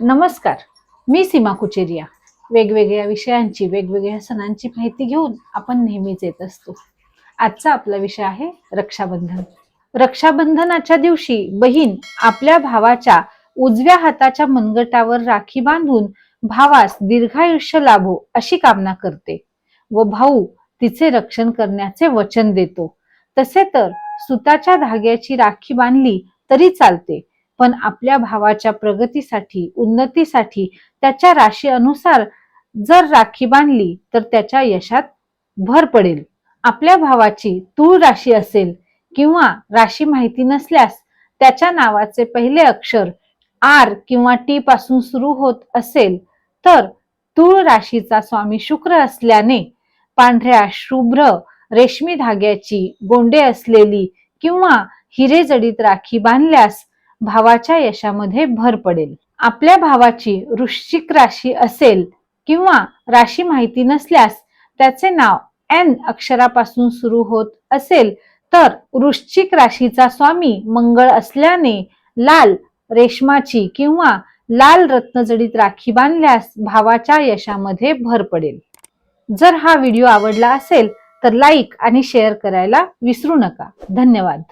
नमस्कार. मी सीमा कुचेरिया. वेगवेगळ्या विषयांची वेगवेगळ्या सणांची माहिती घेऊन आपण नेहमीच येत असतो. आजचा आपला विषय आहे रक्षाबंधन. रक्षाबंधनाच्या दिवशी बहीण आपल्या भावाच्या उजव्या हाताच्या मनगटावर राखी बांधून भावास दीर्घायुष्य लाभो अशी कामना करते व भाऊ तिचे रक्षण करण्याचे वचन देतो. तसे तर सुताच्या धाग्याची राखी बांधली तरी चालते. पण आपल्या भावाच्या प्रगतीसाठी उन्नतीसाठी त्याच्या राशी अनुसार जर राखी बांधली तर त्याच्या यशात भर पडेल. आपल्या भावाची तूळ राशी असेल किंवा राशी माहिती नसल्यास त्याच्या नावाचे पहिले अक्षर आर किंवा टी पासून सुरू होत असेल तर तूळ राशीचा स्वामी शुक्र असल्याने पांढऱ्या शुभ्र रेशमी धाग्याची गोंडे असलेली किंवा हिरे जडीत राखी बांधल्यास भावाच्या यशामध्ये भर पडेल. आपल्या भावाची वृश्चिक राशी असेल किंवा राशी माहिती नसल्यास त्याचे नाव एन अक्षरापासून सुरू होत असेल तर वृश्चिक राशीचा स्वामी मंगळ असल्याने लाल रेशमाची किंवा लाल रत्नजडीत राखी बांधल्यास भावाच्या यशामध्ये भर पडेल. जर हा व्हिडिओ आवडला असेल तर लाईक आणि शेअर करायला विसरू नका. धन्यवाद.